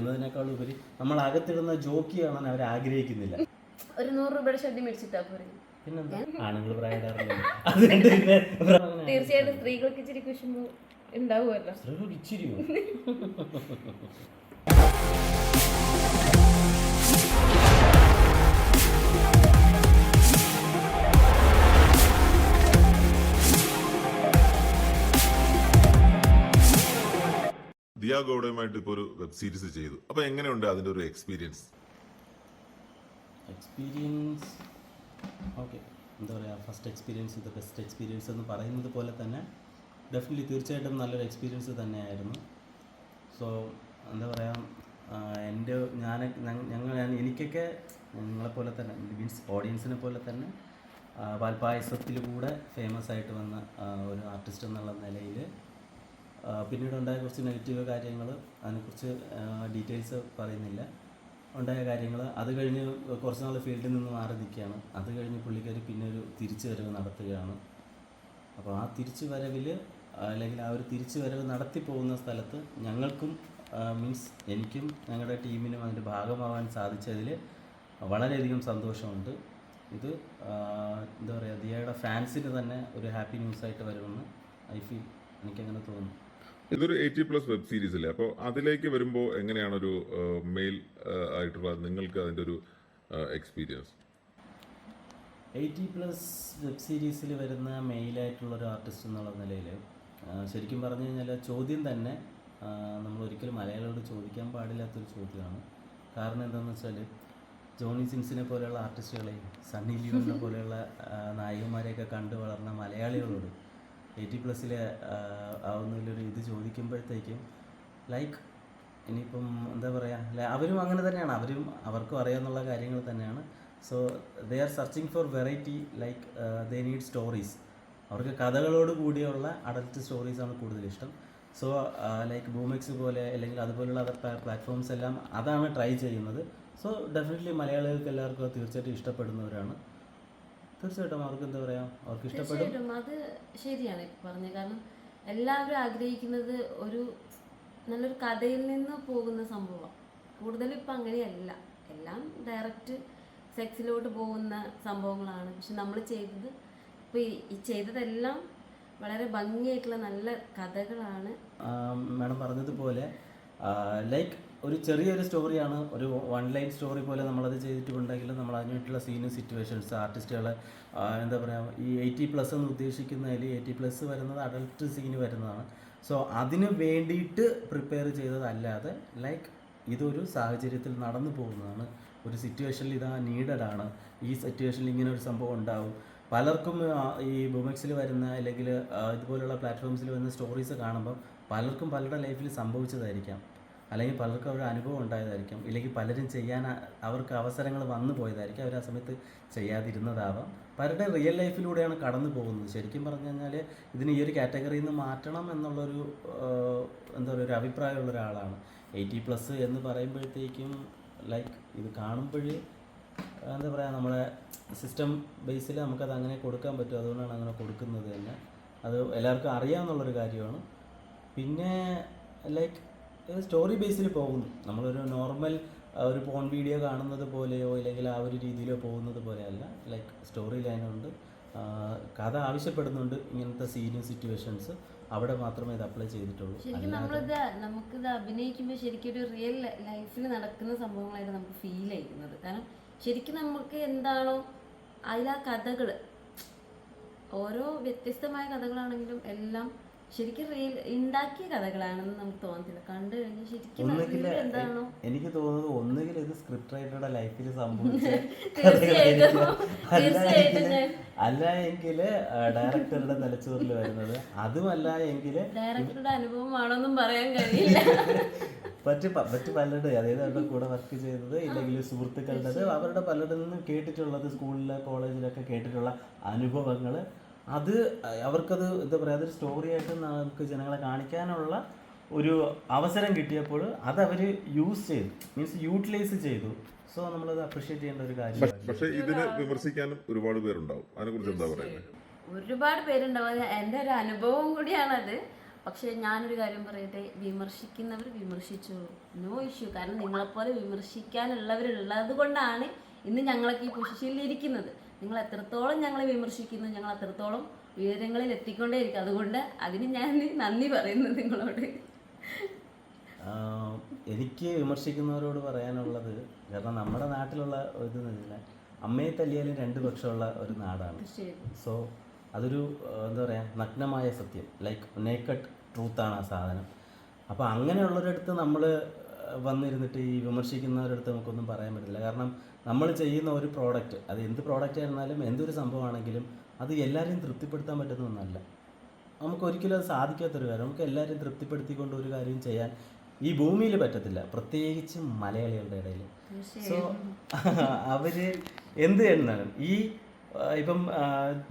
എന്നതിനേക്കാൾ ഉപരി നമ്മൾ അകത്തിടുന്ന ജോക്കി കാണാൻ അവർ ആഗ്രഹിക്കുന്നില്ല. ഒരു നൂറ് രൂപയുടെ ഷർട്ട് മേടിച്ചിട്ടാ പോരെ. പിന്നെന്താ? ആണുങ്ങൾ അങ്ങനെ തീർച്ചയായിട്ടും സ്ത്രീകൾക്ക് ഇച്ചിരി കുശുമ്പ് ഉണ്ടാവുമല്ലോ. സ്ത്രീകൾക്ക് ഇച്ചിരിയോ ദിയ ഗൗഡയുമായിട്ട് ഇപ്പോൾ ഒരു വെബ് സീരീസ് ചെയ്തു. അപ്പോൾ എങ്ങനെയുണ്ട് അതിന്റെ ഒരു എക്സ്പീരിയൻസ് എക്സ്പീരിയൻസ് ഓക്കെ എന്താ പറയുക ഫസ്റ്റ് എക്സ്പീരിയൻസ് ഇത് ബെസ്റ്റ് എക്സ്പീരിയൻസ് എന്ന് പറയുന്നത് പോലെ തന്നെ ഡെഫിനറ്റ്ലി തീർച്ചയായിട്ടും നല്ലൊരു എക്സ്പീരിയൻസ് തന്നെയായിരുന്നു. സോ എന്താ പറയുക എന്റെ ഞാൻ ഞങ്ങ- ഞങ്ങൾ ഞാൻ എനിക്കൊക്കെ നിങ്ങളെപ്പോലെ തന്നെ മീൻസ് ഓഡിയൻസിനെ പോലെ തന്നെ പാൽപ്പായസത്തിലൂടെ ഫേമസ് ആയിട്ട് വന്ന ഒരു ആർട്ടിസ്റ്റ് എന്നുള്ള നിലയിൽ പിന്നീട് ഉണ്ടായ കുറച്ച് നെഗറ്റീവ് കാര്യങ്ങൾ അതിനെക്കുറിച്ച് ഡീറ്റെയിൽസ് പറയുന്നില്ല. ഉണ്ടായ കാര്യങ്ങൾ അത് കഴിഞ്ഞ് കുറച്ച് നാൾ ഫീൽഡിൽ നിന്ന് മാറി നിൽക്കുകയാണ്. അത് കഴിഞ്ഞ് പുള്ളിക്കാരി പിന്നെ ഒരു തിരിച്ചു വരവ് നടത്തുകയാണ്. അപ്പോൾ ആ തിരിച്ചു വരവിൽ അല്ലെങ്കിൽ ആ ഒരു തിരിച്ചു വരവ് നടത്തി പോകുന്ന സ്ഥലത്ത് ഞങ്ങൾക്കും മീൻസ് എനിക്കും ഞങ്ങളുടെ ടീമിനും അതിന്റെ ഭാഗമാവാൻ സാധിച്ചതിൽ വളരെയധികം സന്തോഷമുണ്ട്. ഇത് എന്താ പറയുക ദിയയുടെ ഫാൻസിന് തന്നെ ഒരു ഹാപ്പി ന്യൂസായിട്ട് വരുമെന്ന് ഐ ഫീൽ എനിക്കങ്ങനെ തോന്നുന്നു. ഇതൊരു എയ്റ്റി പ്ലസ് വെബ് സീരീസ് അല്ലേ? അപ്പോൾ അതിലേക്ക് വരുമ്പോൾ എങ്ങനെയാണ് ഒരു മെയിൽ ആയിട്ടുള്ള നിങ്ങൾക്ക് അതിന്റെ ഒരു എക്സ്പീരിയൻസ് എയ്റ്റി പ്ലസ് വെബ് സീരീസിൽ വരുന്ന മെയിലായിട്ടുള്ള ഒരു ആർട്ടിസ്റ്റ് എന്നുള്ള നിലയിൽ ശരിക്കും പറഞ്ഞു കഴിഞ്ഞാൽ ചോദ്യം തന്നെ നമ്മൾ ഒരിക്കലും മലയാളിയോട് ചോദിക്കാൻ പാടില്ലാത്തൊരു ചോദ്യമാണ്. കാരണം എന്താണെന്ന് വെച്ചാൽ ജോണി സിൻസിനെ പോലെയുള്ള ആർട്ടിസ്റ്റുകളെയും സണ്ണി ലിയോണിനെ പോലെയുള്ള നായികന്മാരെയൊക്കെ കണ്ടു വളർന്ന മലയാളികളോട് എയ്റ്റി പ്ലസ്സിലെ ആവുന്നതിലൊരു ഇത് ചോദിക്കുമ്പോഴത്തേക്കും ലൈക്ക് ഇനിയിപ്പം എന്താ പറയുക അവരും അങ്ങനെ തന്നെയാണ്. അവരും അവർക്കും അറിയാവുന്നുള്ള കാര്യങ്ങൾ തന്നെയാണ്. So they are searching for variety like they need stories അവർക്ക് കഥകളോട് കൂടിയുള്ള അഡൽട്ട് സ്റ്റോറീസാണ് കൂടുതൽ ഇഷ്ടം. സോ ലൈക്ക് ബൂമെക്സ് പോലെ അല്ലെങ്കിൽ അതുപോലുള്ള അതർ പ്ലാറ്റ്ഫോംസ് എല്ലാം അതാണ് ട്രൈ ചെയ്യുന്നത്. സോ ഡെഫിനറ്റ്ലി മലയാളികൾക്ക് എല്ലാവർക്കും തീർച്ചയായിട്ടും ഇഷ്ടപ്പെടുന്നവരാണ്. തീർച്ചയായിട്ടും അവർക്ക് എന്താ പറയാ അവർക്ക് ഇഷ്ടപ്പെടും. അത് ശരിയാണ് പറഞ്ഞത്. കാരണം എല്ലാവരും ആഗ്രഹിക്കുന്നത് ഒരു നല്ലൊരു കഥയിൽ നിന്ന് പോകുന്ന സംഭവം. കൂടുതലും ഇപ്പം അങ്ങനെയല്ല. എല്ലാം ഡയറക്റ്റ് സെക്സിലോട്ട് പോകുന്ന സംഭവങ്ങളാണ്. പക്ഷെ നമ്മൾ ചെയ്തത് ഇപ്പോൾ ഈ ചെയ്തതെല്ലാം വളരെ ഭംഗിയായിട്ടുള്ള നല്ല കഥകളാണ്. മാഡം പറഞ്ഞതുപോലെ ലൈക്ക് ഒരു ചെറിയൊരു സ്റ്റോറിയാണ് ഒരു വൺ ലൈൻ സ്റ്റോറി പോലെ നമ്മളത് ചെയ്തിട്ടുണ്ടെങ്കിലും നമ്മൾ അതിനായിട്ടുള്ള സീനും സിറ്റുവേഷൻസ് ആർട്ടിസ്റ്റുകളെ എന്താ പറയുക ഈ എയ്റ്റി പ്ലസ് എന്ന് ഉദ്ദേശിക്കുന്നതിൽ എയ്റ്റി പ്ലസ് വരുന്നത് അഡൽട്ട് സീന് വരുന്നതാണ്. സോ അതിന് വേണ്ടിയിട്ട് പ്രിപ്പയർ ചെയ്തതല്ലാതെ ലൈക്ക് ഇതൊരു സാഹചര്യത്തിൽ നടന്നു പോകുന്നതാണ്. ഒരു സിറ്റുവേഷനിൽ ഇതാ നീഡഡ് ആണ്. ഈ സിറ്റുവേഷനിൽ ഇങ്ങനെ ഒരു സംഭവം ഉണ്ടാവും. പലർക്കും ഈ ബുമെക്സിൽ വരുന്ന അല്ലെങ്കിൽ ഇതുപോലുള്ള പ്ലാറ്റ്ഫോംസിൽ വരുന്ന സ്റ്റോറീസ് കാണുമ്പോൾ പലർക്കും പലരുടെ ലൈഫിൽ സംഭവിച്ചതായിരിക്കാം. അല്ലെങ്കിൽ പലർക്കും അവരുടെ അനുഭവം ഉണ്ടായതായിരിക്കും. ഇല്ലെങ്കിൽ പലരും ചെയ്യാൻ അവർക്ക് അവസരങ്ങൾ വന്നു പോയതായിരിക്കും. അവർ ആ സമയത്ത് ചെയ്യാതിരുന്നതാവാം. പലരുടെ റിയൽ ലൈഫിലൂടെയാണ് കടന്നു പോകുന്നത്. ശരിക്കും പറഞ്ഞു കഴിഞ്ഞാൽ ഇതിന് ഈ ഒരു കാറ്റഗറിയിൽ നിന്ന് മാറ്റണം എന്നുള്ളൊരു എന്താ പറയുക ഒരു അഭിപ്രായമുള്ള ഒരാളാണ്. എയ്റ്റി പ്ലസ് എന്ന് പറയുമ്പോഴത്തേക്കും ലൈക്ക് ഇത് കാണുമ്പോൾ എന്താ പറയുക നമ്മുടെ സിസ്റ്റം ബേസിൽ നമുക്കത് അങ്ങനെ കൊടുക്കാൻ പറ്റും. അതുകൊണ്ടാണ് അങ്ങനെ കൊടുക്കുന്നത് തന്നെ. അത് എല്ലാവർക്കും അറിയാമെന്നുള്ളൊരു കാര്യമാണ്. പിന്നെ ലൈക്ക് സ്റ്റോറി ബേസിൽ പോകുന്നു. നമ്മളൊരു നോർമൽ ഒരു പോൺ വീഡിയോ കാണുന്നത് പോലെയോ അല്ലെങ്കിൽ ആ ഒരു രീതിയിലോ പോകുന്നത് പോലെയല്ല. ലൈക്ക് സ്റ്റോറി ലൈനുണ്ട് കഥ ആവശ്യപ്പെടുന്നുണ്ട് ഇങ്ങനത്തെ സീനിയർ സിറ്റുവേഷൻസ് അവിടെ മാത്രമേ ഇത് അപ്ലൈ ചെയ്തിട്ടുള്ളൂ. ശരിക്കും നമ്മളിത് നമുക്കിത് അഭിനയിക്കുമ്പോൾ ശരിക്കും ഒരു റിയൽ ലൈഫിൽ നടക്കുന്ന സംഭവങ്ങളായിട്ട് നമുക്ക് ഫീൽ ചെയ്യുന്നത് കാരണം ശരിക്കും നമുക്ക് എന്താണോ അതിലാ കഥകൾ ഓരോ വ്യത്യസ്തമായ കഥകളാണെങ്കിലും എല്ലാം ശരിക്കും റിയൽ ഉണ്ടാക്കിയ കഥകളാണെന്ന് നമുക്ക് തോന്നത്തില്ല. കണ്ടു കഴിഞ്ഞാൽ ശരിക്കും ഒന്നുകിൽ എന്താണോ? എനിക്ക് തോന്നുന്നത് ഒന്നുകിൽ ഇത് സ്ക്രിപ്റ്റ് റൈറ്ററുടെ ലൈഫിൽ സംഭവിച്ച. അല്ല എങ്കിൽ ഡയറക്ടറുടെ തലച്ചോറിൽ വരുന്നത്. അതുമല്ല എങ്കിൽ ഡയറക്ടറുടെ അനുഭവമാണോന്നും പറയാൻ കഴിയില്ല. പറ്റി പറ്റി മറ്റ് പലരുടെ അതായത് അവരുടെ കൂടെ വർക്ക് ചെയ്തത് ഇല്ലെങ്കിൽ സുഹൃത്തുക്കളുടേത് അവരുടെ പലരുടെ നിന്നും കേട്ടിട്ടുള്ളത് സ്കൂളിലെ കോളേജിലൊക്കെ കേട്ടിട്ടുള്ള അനുഭവങ്ങൾ അത് അവർക്കത് എന്താ പറയുക അതൊരു സ്റ്റോറിയായിട്ട് നമുക്ക് ജനങ്ങളെ കാണിക്കാനുള്ള ഒരു അവസരം കിട്ടിയപ്പോൾ അത് അവർ യൂസ് ചെയ്തു. മീൻസ് യൂട്ടിലൈസ് ചെയ്തു. സോ നമ്മൾ അത് അപ്രീഷിയേറ്റ് ചെയ്യേണ്ട ഒരു കാര്യം പക്ഷേ ഇതിനെ വിമർശിക്കാനും ഒരുപാട് പേരുണ്ടാവും. അതിനെക്കുറിച്ച് എന്താ പറയുന്നത് ഒരുപാട് പേരുണ്ടാവും. എന്റെ ഒരു അനുഭവം കൂടിയാണത്. പക്ഷേ ഞാനൊരു കാര്യം പറയട്ടെ. വിമർശിക്കുന്നവർ വിമർശിച്ചു. നോ ഇഷ്യൂ കാരണം നിങ്ങളെപ്പോലെ വിമർശിക്കാനുള്ളവരുള്ളത് കൊണ്ടാണ് ഇന്ന് ഞങ്ങളൊക്കെ ഈ പൊസിഷനിൽ ഇരിക്കുന്നത്. നിങ്ങൾ എത്രത്തോളം ഞങ്ങളെ വിമർശിക്കുന്നു ഞങ്ങൾ അത്രത്തോളം ഉയരങ്ങളിൽ എത്തിക്കൊണ്ടേയിരിക്കും. അതുകൊണ്ട് അതിന് ഞാൻ നന്ദി പറയുന്നു നിങ്ങളോട്. എനിക്ക് വിമർശിക്കുന്നവരോട് പറയാനുള്ളത് കാരണം നമ്മുടെ നാട്ടിലുള്ള ഒരു നല്ല അമ്മയെ തല്ലിയാലും രണ്ട് പക്ഷമുള്ള ഒരു നാടാണ്. സോ അതൊരു എന്താ പറയുക നഗ്നമായ സത്യം. ലൈക്ക് നേക്കഡ് ട്രൂത്താണ് ആ സാധനം. അപ്പോൾ അങ്ങനെയുള്ളൊരിടത്ത് നമ്മൾ വന്നിരുന്നിട്ട് ഈ വിമർശിക്കുന്നവരടുത്ത് നമുക്കൊന്നും പറയാൻ പറ്റില്ല. കാരണം നമ്മൾ ചെയ്യുന്ന ഒരു പ്രോഡക്റ്റ് അത് എന്ത് പ്രോഡക്റ്റ് ആയിരുന്നാലും എന്തൊരു സംഭവമാണെങ്കിലും അത് എല്ലാവരെയും തൃപ്തിപ്പെടുത്താൻ പറ്റുന്ന ഒന്നല്ല. നമുക്ക് ഒരിക്കലും അത് സാധിക്കാത്തൊരു കാര്യം നമുക്ക് എല്ലാവരെയും തൃപ്തിപ്പെടുത്തിക്കൊണ്ട് ഒരു കാര്യം ചെയ്യാൻ ഈ ഭൂമിയിൽ പറ്റത്തില്ല. പ്രത്യേകിച്ച് മലയാളികളുടെ ഇടയിൽ. സോ അവർ എന്ത് ചെയ്യണം ഈ ഇപ്പം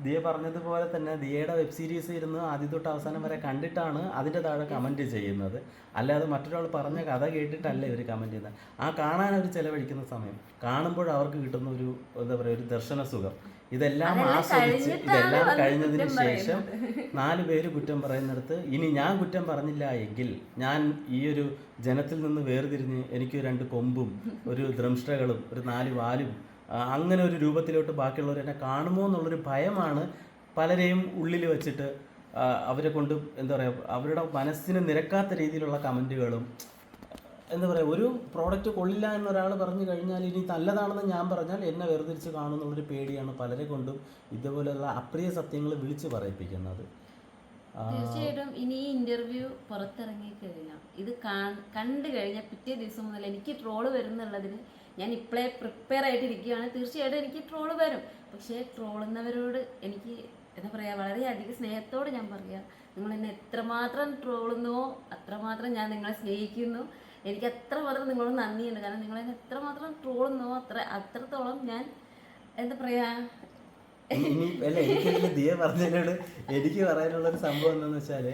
ദിയ പറഞ്ഞതുപോലെ തന്നെ ദിയയുടെ വെബ് സീരീസ് ഇരുന്ന് ആദ്യം തൊട്ട് അവസാനം വരെ കണ്ടിട്ടാണ് അതിന്റെ താഴെ കമന്റ് ചെയ്യുന്നത്. അല്ലാതെ മറ്റൊരാൾ പറഞ്ഞ കഥ കേട്ടിട്ടല്ല ഇവർ കമന്റ് ചെയ്യുന്നത്. ആ കാണാൻ അവർ ചെലവഴിക്കുന്ന സമയം കാണുമ്പോൾ അവർക്ക് കിട്ടുന്ന ഒരു എന്താ പറയുക ഒരു ദർശന സുഖം. ഇതെല്ലാം ആസ്വദിച്ച് ഇതെല്ലാം കഴിഞ്ഞതിന് ശേഷം നാല് പേര് കുറ്റം പറയുന്നിടത്ത് ഇനി ഞാൻ കുറ്റം പറഞ്ഞില്ല എങ്കിൽ ഞാൻ ഈ ഒരു ജനത്തിൽ നിന്ന് വേർതിരിഞ്ഞ് എനിക്ക് രണ്ട് കൊമ്പും ഒരു ദ്രംഷ്ടകളും ഒരു നാല് വാലും അങ്ങനെ ഒരു രൂപത്തിലോട്ട് ബാക്കിയുള്ളവർ എന്നെ കാണുമോ എന്നുള്ളൊരു ഭയമാണ് പലരെയും ഉള്ളിൽ വെച്ചിട്ട് അവരെ കൊണ്ട് എന്താ പറയുക അവരുടെ മനസ്സിന് നിരക്കാത്ത രീതിയിലുള്ള കമന്റുകളും എന്താ പറയുക ഒരു പ്രോഡക്റ്റ് കൊള്ളില്ല എന്നൊരാൾ പറഞ്ഞു കഴിഞ്ഞാൽ ഇനി നല്ലതാണെന്ന് ഞാൻ പറഞ്ഞാൽ എന്നെ വേർതിരിച്ച് കാണുമെന്നുള്ളൊരു പേടിയാണ് പലരെ കൊണ്ടും ഇതുപോലെയുള്ള അപ്രിയ സത്യങ്ങൾ വിളിച്ച് പറയിപ്പിക്കുന്നത്. തീർച്ചയായിട്ടും ഇനി ഈ ഇന്റർവ്യൂ പുറത്തിറങ്ങി കഴിഞ്ഞാൽ ഇത് കണ്ടു കഴിഞ്ഞാൽ പിറ്റേ ദിവസം മുതൽ എനിക്ക് ട്രോൾ വരുന്നുള്ളതിന് ഞാൻ ഇപ്പോഴേ പ്രിപ്പയർ ആയിട്ടിരിക്കുകയാണ്. തീർച്ചയായിട്ടും എനിക്ക് ട്രോൾ വരും. പക്ഷേ ട്രോളുന്നവരോട് എനിക്ക് എന്താ പറയുക വളരെയധികം സ്നേഹത്തോട് ഞാൻ പറയുക നിങ്ങൾ എന്നെ എത്രമാത്രം ട്രോളുന്നുവോ അത്രമാത്രം ഞാൻ നിങ്ങളെ സ്നേഹിക്കുന്നു. എനിക്ക് അത്രമാത്രം നിങ്ങളോട് നന്ദിയുണ്ട്. കാരണം നിങ്ങൾ എന്നെ എത്രമാത്രം ട്രോളുന്നുവോ അത്ര അത്രത്തോളം ഞാൻ എന്താ പറയുക ഇനി അല്ല എനിക്ക് ദിയ പറഞ്ഞതിനോട് എനിക്ക് പറയാനുള്ള ഒരു സംഭവം എന്താണെന്ന് വെച്ചാൽ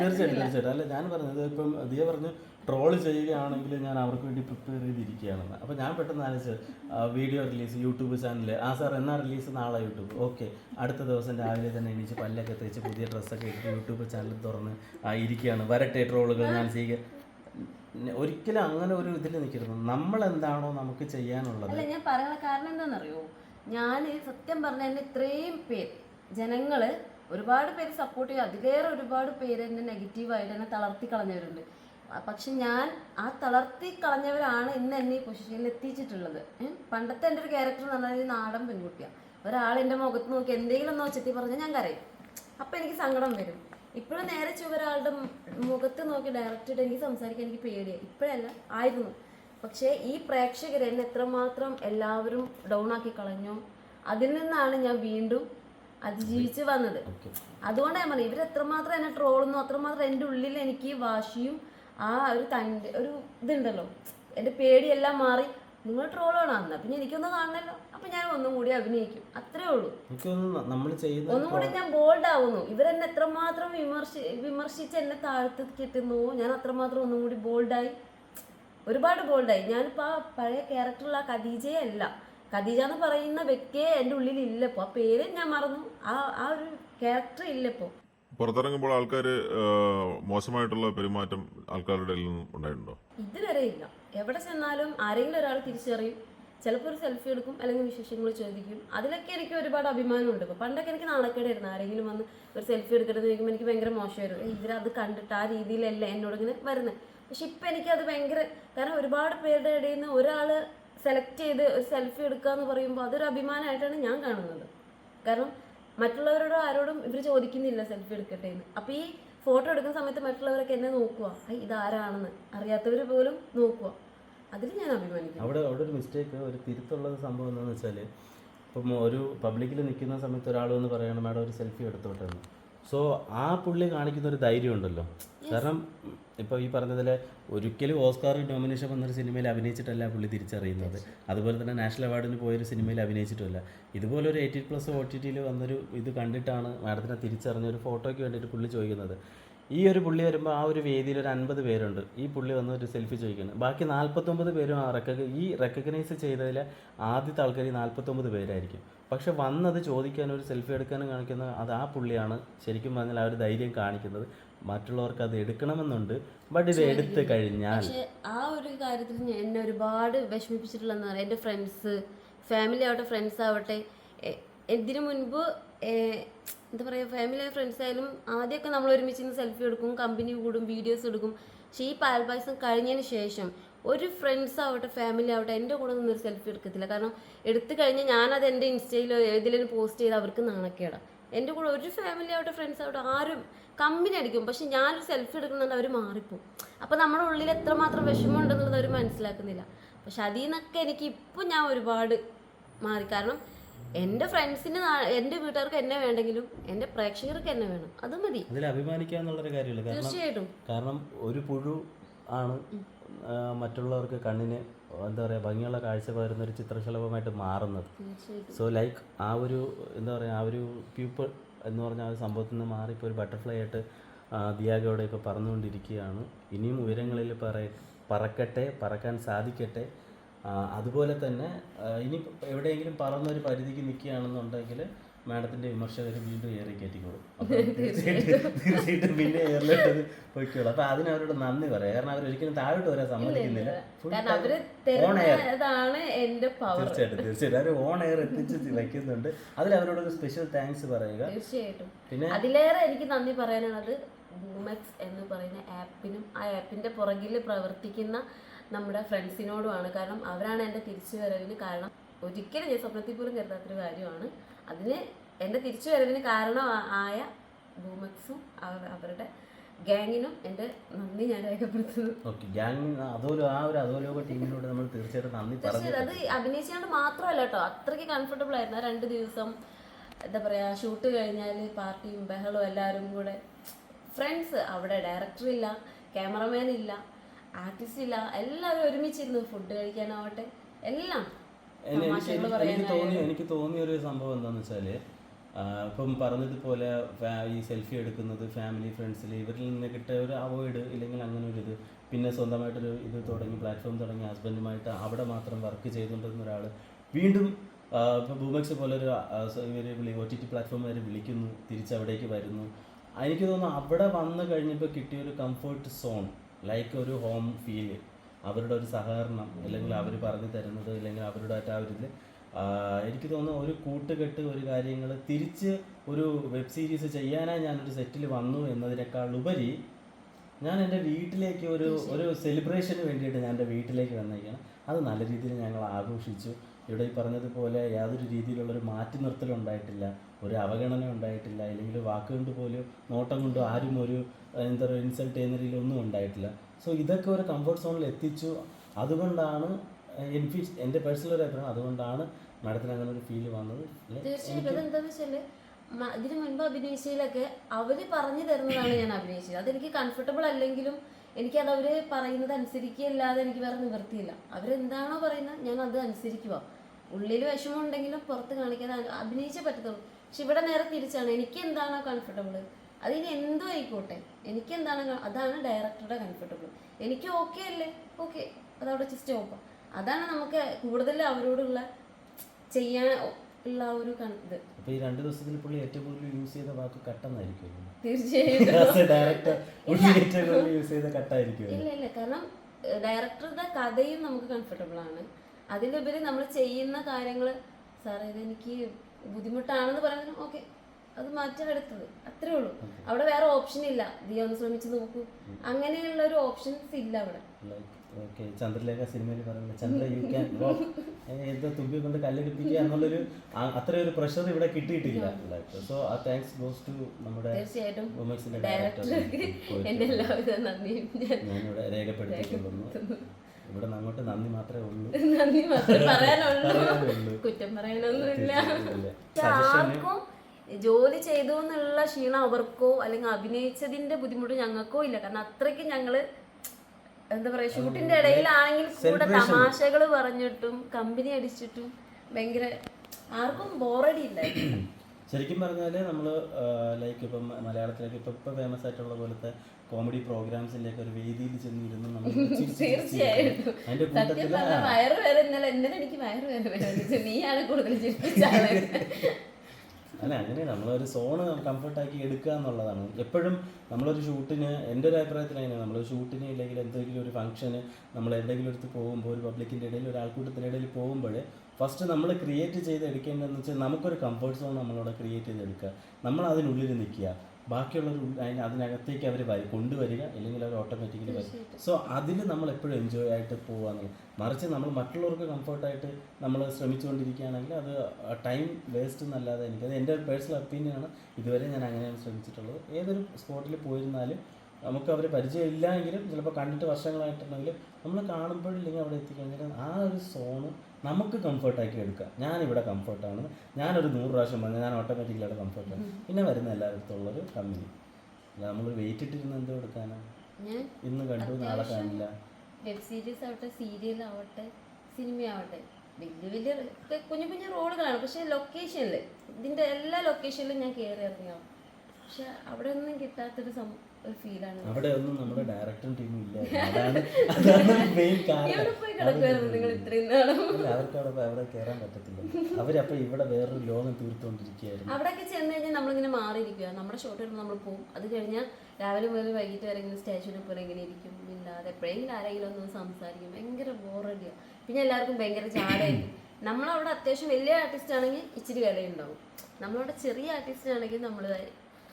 തീർച്ചയായിട്ടും തീർച്ചയായിട്ടും. അല്ല ഞാൻ പറഞ്ഞത് ഇപ്പം ദിയ പറഞ്ഞു ട്രോൾ ചെയ്യുകയാണെങ്കിൽ ഞാൻ അവർക്ക് വേണ്ടി പ്രിപ്പയർ ചെയ്തിരിക്കുകയാണെന്ന്. അപ്പോൾ ഞാൻ പെട്ടെന്ന് ആലോചിച്ചത് വീഡിയോ റിലീസ് യൂട്യൂബ് ചാനൽ ആ സാർ എന്നാ റിലീസ് നാളെ യൂട്യൂബ് ഓക്കെ അടുത്ത ദിവസം രാവിലെ തന്നെ എണീച്ച് പല്ലൊക്കെ തേച്ച് പുതിയ ഡ്രസ്സൊക്കെ ഇട്ട് യൂട്യൂബ് ചാനൽ തുറന്ന് ഇരിക്കുകയാണ്. വരട്ടെ ട്രോളുകൾ ഞാൻ സ്വീക ഒരിക്കലും അങ്ങനെ ഒരു ഇതിൽ നിൽക്കരുത് നമ്മൾ എന്താണോ നമുക്ക് ചെയ്യാനുള്ളത്. അല്ല ഞാൻ പറയാനുള്ള കാരണം എന്താണെന്നറിയോ? ഞാൻ സത്യം പറഞ്ഞ എന്നെ ഇത്രയും പേര് ജനങ്ങൾ ഒരുപാട് പേര് സപ്പോർട്ട് ചെയ്യും അതിലേറെ ഒരുപാട് പേര് എന്നെ നെഗറ്റീവായിട്ട് എന്നെ തളർത്തി കളഞ്ഞവരുണ്ട്. പക്ഷെ ഞാൻ ആ തളർത്തി കളഞ്ഞവരാണ് ഇന്ന് എന്നെ ഈ പൊസിഷനിൽ എത്തിച്ചിട്ടുള്ളത്. പണ്ടത്തെ എന്റെ ഒരു ക്യാരക്ടർ എന്ന് പറഞ്ഞാൽ നാടൻ പെൺകുട്ടിയാണ് ഒരാൾ എന്റെ മുഖത്ത് നോക്കി എന്തെങ്കിലും ഒന്ന് വെച്ചെത്തി പറഞ്ഞാൽ ഞാൻ കരയും. അപ്പം എനിക്ക് സങ്കടം വരും. ഇപ്പോഴും നേരെ ചുവരാളുടെ മുഖത്ത് നോക്കി ഡയറക്റ്റ് എനിക്ക് സംസാരിക്കാൻ എനിക്ക് പേടിയായി ഇപ്പോഴല്ല ആയിരുന്നു. പക്ഷേ ഈ പ്രേക്ഷകർ എന്നെ എത്രമാത്രം എല്ലാവരും ഡൗൺ ആക്കി കളഞ്ഞു. അതിൽ നിന്നാണ് ഞാൻ വീണ്ടും അതിജീവിച്ച് വന്നത്. അതുകൊണ്ട് ഞാൻ പറഞ്ഞത് ഇവർ എത്രമാത്രം എന്നെ ട്രോളുന്നു അത്രമാത്രം എന്റെ ഉള്ളിൽ എനിക്ക് വാശിയും ആ ഒരു തന്റെ ഒരു ഇതുണ്ടല്ലോ. എന്റെ പേടിയെല്ലാം മാറി നിങ്ങൾ ട്രോളാണ്. അന്ന് പിന്നെ എനിക്കൊന്ന് കാണണല്ലോ. അപ്പൊ ഞാൻ ഒന്നും കൂടി അഭിനയിക്കും. അത്രേ ഉള്ളൂ. നമ്മൾ ചെയ്യുന്ന ഒന്നും കൂടി ഞാൻ ബോൾഡ് ആവുന്നു. ഇവരെന്നെ എത്രമാത്രം വിമർശി വിമർശിച്ച് എന്നെ താഴ്ത്തി കിട്ടുന്നു ഞാൻ അത്രമാത്രം ഒന്നും കൂടി ബോൾഡായി ഒരുപാട് ബോൾഡായി ഞാനിപ്പോൾ ആ പഴയ ക്യാരക്ടറുള്ള ഖദീജയെ അല്ല. ഖദീജ എന്ന് പറയുന്ന വ്യക്തിയെ എന്റെ ഉള്ളിൽ ഇല്ലപ്പോ ആ പേര് ഞാൻ മറന്നു. ആ ആ ഒരു ക്യാരക്ടർ ഇല്ല ഇപ്പോൾ പുറത്തിറങ്ങുമ്പോൾ ആൾക്കാർ മോശമായിട്ടുള്ള പെരുമാറ്റം ആൾക്കാരുടെ ഉണ്ടായിട്ടുണ്ടോ? ഇല്ല. എവിടെ ചെന്നാലും ആരെങ്കിലും ഒരാൾ തിരിച്ചറിയും. ചിലപ്പോൾ ഒരു സെൽഫി എടുക്കും അല്ലെങ്കിൽ വിശേഷങ്ങൾ ചോദിക്കും. അതിലൊക്കെ എനിക്ക് ഒരുപാട് അഭിമാനമുണ്ട്. ഇപ്പോൾ പണ്ടൊക്കെ എനിക്ക് നാണക്കേടായിരുന്നു. ആരെങ്കിലും വന്ന് ഒരു സെൽഫി എടുക്കണമെന്ന് ചോദിക്കുമ്പോൾ എനിക്ക് ഭയങ്കര മോശമായിരുന്നു. അത് കണ്ടിട്ട് ആ രീതിയിലല്ല എന്നോട് ഇങ്ങനെ വരുന്നത് പക്ഷെ ഇപ്പൊ എനിക്ക് അത് ഭയങ്കര കാരണം ഒരുപാട് പേരുടെ ഇടയിൽ നിന്ന് ഒരാൾ സെലക്ട് ചെയ്ത് ഒരു സെൽഫി എടുക്കുക എന്ന് പറയുമ്പോൾ അതൊരു അഭിമാനമായിട്ടാണ് ഞാൻ കാണുന്നത്. കാരണം മറ്റുള്ളവരോട് ആരോടും ഇവർ ചോദിക്കുന്നില്ല സെൽഫി എടുക്കട്ടെ എന്ന് അപ്പോൾ ഈ ഫോട്ടോ എടുക്കുന്ന സമയത്ത് മറ്റുള്ളവരൊക്കെ എന്നെ നോക്കുക ഇതാരാണെന്ന്. അറിയാത്തവർ പോലും നോക്കുക അതിൽ ഞാൻ അഭിമാനിക്കുന്നു. അവിടെ അവിടെ ഒരു മിസ്റ്റേക്ക് ഒരു തിരുത്തുള്ള സംഭവം എന്താണെന്ന് വെച്ചാൽ ഇപ്പം ഒരു പബ്ലിക്കിൽ നിൽക്കുന്ന സമയത്ത് ഒരാൾ വന്ന് പറയണം മാഡം ഒരു സെൽഫി എടുത്തോട്ടെ എന്ന് സോ ആ പുള്ളി കാണിക്കുന്ന ഒരു ധൈര്യം ഉണ്ടല്ലോ കാരണം ഇപ്പോൾ ഈ പറഞ്ഞതിലെ ഒരിക്കലും ഓസ്കാർ നോമിനേഷൻ വന്നൊരു സിനിമയിൽ അഭിനയിച്ചിട്ടല്ല പുള്ളി തിരിച്ചറിയുന്നത്. അതുപോലെ തന്നെ നാഷണൽ അവാർഡിന് പോയൊരു സിനിമയിൽ അഭിനയിച്ചിട്ടില്ല ഇതുപോലെ ഒരു എയ്റ്റീൻ പ്ലസ് ഒ ടി ടിയിൽ വന്നൊരു ഇത് കണ്ടിട്ടാണ് മാഡത്തിനെ തിരിച്ചറിഞ്ഞ ഒരു ഫോട്ടോയ്ക്ക് വേണ്ടിയിട്ട് പുള്ളി ചോദിക്കുന്നത്. ഈ ഒരു പുള്ളി വരുമ്പോൾ ആ ഒരു വേദിയിൽ ഒരു അൻപത് പേരുണ്ട്. ഈ പുള്ളി വന്ന് ഒരു സെൽഫി ചോദിക്കുന്നത് ബാക്കി നാൽപ്പത്തൊമ്പത് പേരും ആ റെക്കഗ് ഈ റെക്കഗ്നൈസ് ചെയ്തതിൽ ആദ്യത്തെ ആൾക്കാർ ഈ നാൽപ്പത്തൊമ്പത് പേരായിരിക്കും. പക്ഷെ വന്നത് ചോദിക്കാനും ഒരു സെൽഫി എടുക്കാനും കാണിക്കുന്ന അത് ആ പുള്ളിയാണ്. ശരിക്കും പറഞ്ഞാൽ ആ ഒരു ധൈര്യം കാണിക്കുന്നത്. മറ്റുള്ളവർക്ക് അത് എടുക്കണമെന്നുണ്ട്. ബട്ട് ഇത് എടുത്തു കഴിഞ്ഞാൽ ആ ഒരു കാര്യത്തിൽ എന്നെ ഒരുപാട് വിഷമിപ്പിച്ചിട്ടുള്ളതെന്ന് പറയാം. എന്റെ ഫ്രണ്ട്സ് ഫാമിലി ആവട്ടെ ഫ്രണ്ട്സ് ആവട്ടെ എന്തിനു ഇതിനു മുൻപ് എന്താ പറയുക ഫാമിലി ഫ്രണ്ട്സ് ആയാലും ആദ്യമൊക്കെ നമ്മൾ ഒരുമിച്ച് സെൽഫി എടുക്കും കമ്പനി കൂടും വീഡിയോസ് എടുക്കും. പക്ഷേ ഈ പാൽപായസം കഴിഞ്ഞതിന് ശേഷം ഒരു ഫ്രണ്ട്സ് ആവട്ടെ ഫാമിലി ആവട്ടെ എന്റെ കൂടെ നിന്ന് ഒരു സെൽഫി എടുക്കത്തില്ല. കാരണം എടുത്തു കഴിഞ്ഞാൽ ഞാനത് എന്റെ ഇൻസ്റ്റയിലോ ഏതിലും പോസ്റ്റ് ചെയ്ത് അവർക്ക് നാണക്കേടാം. എന്റെ കൂടെ ഒരു ഫാമിലി ആവട്ടെ ഫ്രണ്ട്സ് ആവട്ടെ ആരും കമ്പനി അടിക്കും. പക്ഷെ ഞാനൊരു സെൽഫി എടുക്കുന്നുണ്ട് അവർ മാറിപ്പോവും. അപ്പോൾ നമ്മുടെ ഉള്ളിൽ എത്രമാത്രം വിഷമം ഉണ്ടെന്നുള്ളത് അവർ മനസ്സിലാക്കുന്നില്ല. പക്ഷെ അതിൽ നിന്നൊക്കെ എനിക്ക് ഇപ്പം ഞാൻ ഒരുപാട് മാറി. കാരണം എന്റെ ഫ്രണ്ട്സിന് എന്റെ വീട്ടുകാർക്ക് എന്നെ വേണ്ടെങ്കിലും എന്റെ പ്രേക്ഷകർക്ക് എന്നെ വേണം. അത് മതി. അതിൽ കാര്യമില്ല കാരണം തീർച്ചയായിട്ടും. കാരണം ഒരു പുഴു ആണ്. മറ്റുള്ളവർക്ക് കണ്ണിന് എന്താ പറയുക ഭംഗിയുള്ള കാഴ്ച പകരുന്ന ഒരു ചിത്രശലഭമായിട്ട് മാറുന്നത്. സോ ലൈക്ക് ആ ഒരു എന്താ പറയുക ആ ഒരു പ്യൂപ്പിൾ എന്ന് പറഞ്ഞ ആ ഒരു സംഭവത്തിൽ നിന്ന് മാറി ഇപ്പോൾ ഒരു ബട്ടർഫ്ലൈ ആയിട്ട് ദിയാഗോടെ ഇപ്പോൾ പറന്നുകൊണ്ടിരിക്കുകയാണ് ഇനിയും ഉയരങ്ങളിൽ പറ പറക്കട്ടെ പറക്കാൻ സാധിക്കട്ടെ. അതുപോലെ തന്നെ ഇനി എവിടെയെങ്കിലും പറന്നൊരു പരിധിക്ക് നിൽക്കുകയാണെന്നുണ്ടെങ്കിൽ മാഡത്തിന്റെ വിമർശകർ വീണ്ടും ഏറെ കയറ്റിക്കോളും. തീർച്ചയായിട്ടും. പിന്നെ ഏറിലോട്ട് പൊയ്ക്കോളും. അപ്പൊ അതിന് അവരോട് നന്ദി പറയാം. കാരണം അവർ ഒരിക്കലും താഴോട്ട് വരാൻ സമ്മതിക്കുന്നില്ല. എന്റെ പവർ തീർച്ചയായിട്ടും തീർച്ചയായിട്ടും. അവർ ഓൺ എയർ എത്തിച്ച് വയ്ക്കുന്നുണ്ട് അതിൽ അവരോട് ഒരു സ്പെഷ്യൽ താങ്ക്സ് പറയുക. തീർച്ചയായിട്ടും. പിന്നെ അതിലേറെ എനിക്ക് നന്ദി പറയാനുള്ളത് ബൂമെക്സ് എന്ന് പറയുന്ന ആപ്പിനും ആ ആപ്പിന്റെ പുറകിൽ പ്രവർത്തിക്കുന്ന നമ്മുടെ ഫ്രണ്ട്സിനോടുമാണ് കാരണം അവരാണ് എന്റെ തിരിച്ചു വരവിന് കാരണം ഒരിക്കലും ഞാൻ സ്വപ്നത്തിൽ പോലും കരുതാത്തൊരു കാര്യമാണ്. അതിന് എന്റെ തിരിച്ചു വരവിന് കാരണം ആയ ഭൂമക്സും അവർ അവരുടെ ഗാങ്ങിനും എന്റെ നന്ദി ഞാൻ രേഖപ്പെടുത്തുന്നു. ഓക്കെ ഗ്യാങ് അതോലോ ആ ഒരു അതോലോക ടീമിനോട് നമ്മൾ തീർച്ചയായിട്ടും നന്ദി പറഞ്ഞു തീർച്ചയായിട്ടും. അത് അഭിനയിച്ചുകൊണ്ട് മാത്രമല്ല കേട്ടോ അത്രയ്ക്ക് കംഫർട്ടബിൾ ആയിരുന്നു. ആ രണ്ട് ദിവസം എന്താ പറയുക ഷൂട്ട് കഴിഞ്ഞാൽ പാർട്ടിയും ബഹളവും എല്ലാവരും കൂടെ. ഫ്രണ്ട്സ് അവിടെ ഡയറക്ടർ ഇല്ല ക്യാമറമാൻ ഇല്ല ആർട്ടിസ്റ്റ് ഇല്ല എല്ലാവരും ഒരുമിച്ചിരുന്നു ഫുഡ് കഴിക്കാനാവട്ടെ എല്ലാം എനിക്ക് തോന്നിയ എനിക്ക് എനിക്ക് തോന്നി എനിക്ക് തോന്നിയ ഒരു സംഭവം എന്താണെന്ന് വെച്ചാൽ ഇപ്പം പറഞ്ഞതുപോലെ ഈ സെൽഫി എടുക്കുന്നത് ഫാമിലി ഫ്രണ്ട്സിൽ ഇവരിൽ നിന്ന് കിട്ടിയ ഒരു അവോയ്ഡ് ഇല്ലെങ്കിൽ അങ്ങനെ ഒരു ഇത്. പിന്നെ സ്വന്തമായിട്ടൊരു ഇത് തുടങ്ങി പ്ലാറ്റ്ഫോം തുടങ്ങി ഹസ്ബൻഡുമായിട്ട് അവിടെ മാത്രം വർക്ക് ചെയ്തുകൊണ്ടിരുന്ന ഒരാൾ വീണ്ടും ഇപ്പോൾ ബൂമെക്സ് പോലെ ഒരു ഇവർ വിളി ഒ ടി ടി പ്ലാറ്റ്ഫോം വരെ വിളിക്കുന്നു തിരിച്ച് അവിടേക്ക് വരുന്നു എനിക്ക് തോന്നുന്നു അവിടെ വന്നു കഴിഞ്ഞപ്പോൾ കിട്ടിയ ഒരു കംഫർട്ട് സോൺ ലൈക്ക് ഒരു ഹോം ഫീൽ അവരുടെ ഒരു സഹകരണം അല്ലെങ്കിൽ അവർ പറഞ്ഞു തരുന്നത് അല്ലെങ്കിൽ അവരുടെ ആ ഒരു എനിക്ക് തോന്നുന്നു ഒരു കൂട്ടുകെട്ട് ഒരു കാര്യങ്ങൾ തിരിച്ച് ഒരു വെബ് സീരീസ് ചെയ്യാനായി ഞാനൊരു സെറ്റിൽ വന്നു എന്നതിനേക്കാൾ ഉപരി ഞാൻ എന്റെ വീട്ടിലേക്ക് ഒരു ഒരു സെലിബ്രേഷന് വേണ്ടിയിട്ട് ഞാൻ എന്റെ വീട്ടിലേക്ക് വന്നേക്കാണ്. അത് നല്ല രീതിയിൽ ഞങ്ങൾ ആഘോഷിച്ചു. ഇവിടെ ഈ പറഞ്ഞതുപോലെ യാതൊരു രീതിയിലുള്ളൊരു മാറ്റി നിർത്തലും ഉണ്ടായിട്ടില്ല. ഒരു അവഗണന ഉണ്ടായിട്ടില്ല. അല്ലെങ്കിൽ വാക്കുകൊണ്ട് പോലും നോട്ടം കൊണ്ടും ആരും ഒരു എന്താ പറയുക ഇൻസൾട്ട് ചെയ്യുന്ന രീതിയിലൊന്നും ഉണ്ടായിട്ടില്ല. സോ ഇതൊക്കെ ഒരു കംഫർട്ട് സോണിൽ എത്തിച്ചു. അതുകൊണ്ടാണ് എനിക്ക് എന്റെ പേഴ്സണൽ ഒരു അഭിപ്രായം. അതുകൊണ്ടാണ് മാഡത്തിന് അങ്ങനെ ഒരു ഫീൽ വന്നത്. തീർച്ചയായിട്ടും. ഇതിനു മുൻപ് അഭിനയിച്ചതിലൊക്കെ അവർ പറഞ്ഞു തരുന്നതാണ് ഞാൻ അഭിനയിച്ചത്. അതെനിക്ക് കംഫർട്ടബിൾ അല്ലെങ്കിലും എനിക്കത് അവർ പറയുന്നത് അനുസരിക്കുകയല്ലാതെ എനിക്ക് വേറെ നിവൃത്തിയില്ല. അവരെന്താണോ പറയുന്നത് ഞാൻ അത് അനുസരിക്കുക. ഉള്ളിൽ വിഷമം ഉണ്ടെങ്കിലും പുറത്ത് കാണിക്കാതെ അ- അഭിനയിച്ചേ പറ്റത്തുള്ളൂ. പക്ഷെ ഇവിടെ നേരെ തിരിച്ചാണ്. എനിക്ക് എന്താണോ കംഫർട്ടബിൾ അതിന് എന്തോ ആയിക്കോട്ടെ. എനിക്ക് എന്താണ് അതാണ് ഡയറക്ടറുടെ കംഫർട്ടബിൾ എനിക്ക് ഓക്കെ അല്ലേ? ഓക്കെ അതവിടെ ജസ്റ്റ് ഓപ്പ അതാണ് നമുക്ക് കൂടുതൽ അവരോടുള്ള ചെയ്യാൻ ഉള്ള ഒരു ഇത്. അപ്പൊ ഈ രണ്ട് ദിവസത്തിൽ പുള്ളി ഏറ്റവും കൂടുതൽ യൂസ് ചെയ്ത വാക്ക് കട്ടെന്നായിരിക്കും ഏറ്റവും യൂസ് ചെയ്ത കട്ടായിരിക്കും ഇല്ല ഇല്ല. കാരണം ഡയറക്ടറുടെ കഥയും നമുക്ക് കംഫർട്ടബിൾ ആണ്. അതിലുപരി നമ്മൾ ചെയ്യുന്ന കാര്യങ്ങൾ സാറേ ഇതെനിക്ക് ബുദ്ധിമുട്ടാണെന്ന് പറയുന്നത് ഓക്കെ അത് മാറ്റാൻ എടുത്തത് അത്രേ ഉള്ളൂ. അവിടെ വേറെ ഓപ്ഷൻ ഇല്ല. നീ ഒന്ന് ശ്രമിച്ചു നോക്കൂ. അങ്ങനെയുള്ള ഒരു ഓപ്ഷൻസ് ഇല്ല അവിടെ. ഓക്കെ ചന്ദ്രലേഖ സിനിമയിൽ പറയുന്നത് ചന്ദ്ര യു ക്യാൻ ഗോ എന്തോ തുമ്പി കൊണ്ട് കല്ലെടുപ്പിക്കുക എന്നുള്ളൊരു അത്ര ഒരു പ്രഷർ ഇവിടെ കിട്ടിയിട്ടില്ല. സോ ആ താങ്ക്സ് ഗോസ് ടു നമ്മുടെ ഞാനിവിടെ രേഖപ്പെടുത്തിക്കൊള്ളുന്നു. ഇവിടെ അങ്ങോട്ട് നന്ദി മാത്രമേ ഉള്ളൂ. നന്ദി മാത്രമേ പറയാനുള്ളൂ. കുറ്റം പറയാനൊന്നുമില്ല. ജോലി ചെയ്തു എന്നുള്ള ക്ഷീണം അവർക്കോ അല്ലെങ്കിൽ അഭിനയിച്ചതിന്റെ ബുദ്ധിമുട്ട് ഞങ്ങൾക്കോ ഇല്ല. കാരണം അത്രയ്ക്ക് ഞങ്ങൾ എന്താ പറയാ ഷൂട്ടിന്റെ ഇടയിലാണെങ്കിൽ കൂടെ തമാശകൾ പറഞ്ഞിട്ടും കമ്പനി അടിച്ചിട്ടും ഭയങ്കര ആർക്കും ബോറടി ഇല്ല ശരിക്കും പറഞ്ഞാൽ നമ്മൾ ലൈക്ക് ഇപ്പം മലയാളത്തിലേക്ക് ഇപ്പം ഇപ്പം ഫേമസ് ആയിട്ടുള്ള പോലത്തെ കോമഡി പ്രോഗ്രാംസിന്റെ ഒക്കെ ഒരു വേദിയിൽ ചെന്നിരുന്നു നമ്മൾ തീർച്ചയായിട്ടും. കൂട്ടത്തിൽ വയറ് വേറെ ഇന്നലെ ഇന്നലെ എനിക്ക് വയറ് വേറെ നീയാണ് കൂടുതൽ ചിരിപ്പിച്ചാണ് അല്ല അങ്ങനെ നമ്മളൊരു സോണ് കംഫർട്ടാക്കി എടുക്കുക എന്നുള്ളതാണ്. എപ്പോഴും നമ്മളൊരു ഷൂട്ടിന് എന്റെ ഒരു അഭിപ്രായത്തിൽ അങ്ങനെയാണ്. നമ്മളൊരു ഷൂട്ടിന് ഇല്ലെങ്കിൽ എന്തെങ്കിലും ഒരു ഫംഗ്ഷന് നമ്മൾ എന്തെങ്കിലും അടുത്ത് പോകുമ്പോൾ ഒരു പബ്ലിക്കിന്റെ ഇടയിൽ ഒരു ആൾക്കൂട്ടത്തിന്റെ ഇടയിൽ പോകുമ്പോൾ ഫസ്റ്റ് നമ്മൾ ക്രിയേറ്റ് ചെയ്ത് എടുക്കേണ്ടതെന്ന് വെച്ചാൽ നമുക്കൊരു കംഫർട്ട് സോൺ നമ്മളവിടെ ക്രിയേറ്റ് ചെയ്തെടുക്കുക. നമ്മൾ അതിനുള്ളിൽ നിൽക്കുക. ബാക്കിയുള്ളവർ അതിന് അതിനകത്തേക്ക് അവർ വരും കൊണ്ടുവരിക അല്ലെങ്കിൽ അവർ ഓട്ടോമാറ്റിക്കലി വരും. സോ അതിൽ നമ്മൾ എപ്പോഴും എൻജോയ് ആയിട്ട് പോകാന്നുള്ളത് മറിച്ച് നമ്മൾ മറ്റുള്ളവർക്ക് കംഫർട്ടായിട്ട് നമ്മൾ ശ്രമിച്ചുകൊണ്ടിരിക്കുകയാണെങ്കിൽ അത് ടൈം വേസ്റ്റ് എന്നല്ലാതെ എനിക്ക് അത് എന്റെ പേഴ്സണൽ ഒപ്പീനിയനാണ് ഇതുവരെ ഞാൻ അങ്ങനെയാണ് ശ്രമിച്ചിട്ടുള്ളത്. ഏതൊരു സ്പോട്ടിൽ പോയിരുന്നാലും നമുക്ക് അവരെ പരിചയമില്ല എങ്കിലും ചിലപ്പോൾ കണ്ടിട്ട് വർഷങ്ങളായിട്ടുണ്ടെങ്കിൽ നമ്മൾ കാണുമ്പോഴില്ലെങ്കിൽ അവിടെ എത്തിക്കഴിഞ്ഞാൽ ആ ഒരു സോണ് നമുക്ക് കംഫർട്ടാക്കി എടുക്കുക ഞാനിവിടെ കംഫർട്ടാണ് ഞാനൊരു നൂറ് പ്രാവശ്യം പറഞ്ഞാൽ ഞാൻ ഓട്ടോമാറ്റിക്കലായിട്ട് കംഫർട്ടാണ് പിന്നെ വരുന്ന എല്ലായിടത്തും ഉള്ളൊരു കമ്പനി നമ്മൾ വെയിറ്റ് ഇട്ടിരുന്ന് എന്തോ എടുക്കാനാണ് ഇന്ന് കണ്ടു നാളെ കാണില്ല. വെബ് സീരീസ് ആവട്ടെ സീരിയൽ ആവട്ടെ സിനിമ ആവട്ടെ വലിയ വലിയ കുഞ്ഞു കുഞ്ഞു റോഡുകളാണ് പക്ഷേ ലൊക്കേഷനിൽ ഇതിന്റെ എല്ലാ ലൊക്കേഷനിലും ഞാൻ കയറി ഇറങ്ങിയാവും പക്ഷെ അവിടെ ഒന്നും കിട്ടാത്തൊരു ഒരു ഫീലാണ് അവിടെ ഒന്നും നമ്മുടെ ഡയറക്ടറും ടീമും ഇല്ല. അതാണ് അതാണ് മെയിൻ കാരണം. അവർക്ക് അവിടെ അവിടെ കയറാൻ പറ്റത്തില്ല. അവരപ്പോൾ ഇവിടെ വേറൊരു ലോകം തീർത്തുകൊണ്ടിരിക്കുകയായിരുന്നു. അവിടെയൊക്കെ ചെന്ന് കഴിഞ്ഞാൽ നമ്മളിങ്ങനെ മാറിയിരിക്കുക നമ്മുടെ ഷോട്ട് വരുമ്പോൾ നമ്മൾ പോകും അത് കഴിഞ്ഞാൽ രാവിലെ മുതൽ വൈകിട്ട് വരെ ഇങ്ങനെ സ്റ്റേഷനിൽ പോലെ ഇങ്ങനെ ഇരിക്കും. ഇല്ലാതെ എപ്പോഴെങ്കിലും ആരെങ്കിലും ഒന്ന് സംസാരിക്കും. ഭയങ്കര ബോറടിയാണ് പിന്നെ എല്ലാവർക്കും ഭയങ്കര ചാടായിരിക്കും നമ്മളവിടെ അത്യാവശ്യം വലിയ ആർട്ടിസ്റ്റ് ആണെങ്കിൽ ഇച്ചിരി വിലയുണ്ടാവും. നമ്മളവിടെ ചെറിയ ആർട്ടിസ്റ്റ് ആണെങ്കിൽ നമ്മൾ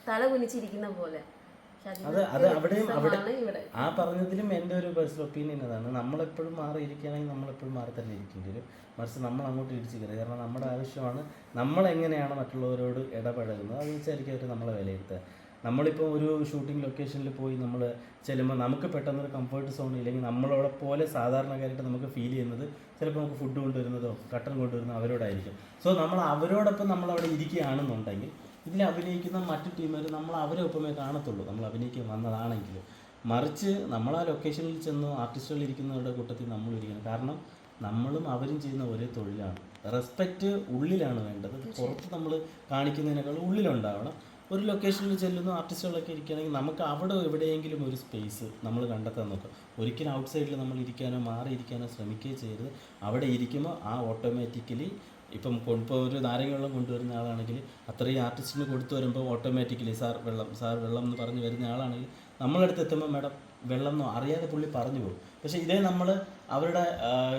തല കുനിച്ചിരിക്കുന്ന പോലെ. അത് അത് അവിടെയും അവിടെ ആ പറഞ്ഞതിലും എന്റെ ഒരു പേഴ്സണൽ ഒപ്പീനിയൻ അതാണ് നമ്മളെപ്പോഴും മാറിയിരിക്കുകയാണെങ്കിൽ നമ്മളെപ്പോഴും മാറി തന്നെ ഇരിക്കേണ്ടി വരും. മറിച്ച് നമ്മൾ അങ്ങോട്ട് ഇടിച്ചു കയറി കാരണം നമ്മുടെ ആവശ്യമാണ് നമ്മൾ എങ്ങനെയാണ് മറ്റുള്ളവരോട് ഇടപഴകുന്നത്. അത് വെച്ചായിരിക്കും അവർ നമ്മളെ വിലയിരുത്തുക. നമ്മളിപ്പോൾ ഒരു ഷൂട്ടിംഗ് ലൊക്കേഷനിൽ പോയി നമ്മൾ ചെല്ലുമ്പോൾ നമുക്ക് പെട്ടെന്ന് ഒരു കംഫർട്ട് സോൺ ഇല്ലെങ്കിൽ നമ്മളോടെ പോലെ സാധാരണക്കാരായിട്ട് നമുക്ക് ഫീൽ ചെയ്യുന്നത് ചിലപ്പോൾ നമുക്ക് ഫുഡ് കൊണ്ടുവരുന്നതോ കട്ടൻ കൊണ്ടുവരുന്നതോ അവരോടായിരിക്കും. സോ നമ്മൾ അവരോടൊപ്പം നമ്മൾ അവിടെ ഇരിക്കുകയാണെന്നുണ്ടെങ്കിൽ ഇതിൽ അഭിനയിക്കുന്ന മറ്റു ടീമുകാർ നമ്മൾ അവരെ ഒപ്പമേ കാണത്തുള്ളൂ. നമ്മൾ അഭിനയിക്കാൻ വന്നതാണെങ്കിൽ മറിച്ച് നമ്മൾ ആ ലൊക്കേഷനിൽ ചെന്ന് ആർട്ടിസ്റ്റുകൾ ഇരിക്കുന്നവരുടെ കൂട്ടത്തിൽ നമ്മൾ ഇരിക്കണം. കാരണം നമ്മളും അവരും ചെയ്യുന്ന ഒരേ തൊഴിലാണ്. റെസ്പെക്റ്റ് ഉള്ളിലാണ് വേണ്ടത്. പുറത്ത് നമ്മൾ കാണിക്കുന്നതിനേക്കാൾ ഉള്ളിലുണ്ടാവണം. ഒരു ലൊക്കേഷനിൽ ചെല്ലുന്ന ആർട്ടിസ്റ്റുകളൊക്കെ ഇരിക്കുകയാണെങ്കിൽ നമുക്ക് അവിടെ എവിടെയെങ്കിലും ഒരു സ്പേസ് നമ്മൾ കണ്ടെത്താൻ നോക്കാം. ഒരിക്കലും ഔട്ട് സൈഡിൽ നമ്മൾ ഇരിക്കാനോ മാറി ഇരിക്കാനോ ശ്രമിക്കുകയോ ചെയ്യരുത്. അവിടെ ഇരിക്കുമ്പോൾ ആ ഓട്ടോമാറ്റിക്കലി ഇപ്പം ഇപ്പോൾ ഒരു നാരങ്ങ വെള്ളം കൊണ്ടുവരുന്ന ആളാണെങ്കിൽ അത്രയും ആർട്ടിസ്റ്റിന് കൊടുത്തു വരുമ്പോൾ ഓട്ടോമാറ്റിക്കലി സാർ വെള്ളം സാർ വെള്ളം എന്ന് പറഞ്ഞ് വരുന്ന ആളാണെങ്കിൽ നമ്മളടുത്ത് എത്തുമ്പോൾ മാഡം വെള്ളം എന്നോ അറിയാതെ പുള്ളി പറഞ്ഞു പോകും. പക്ഷേ ഇതേ നമ്മൾ അവരുടെ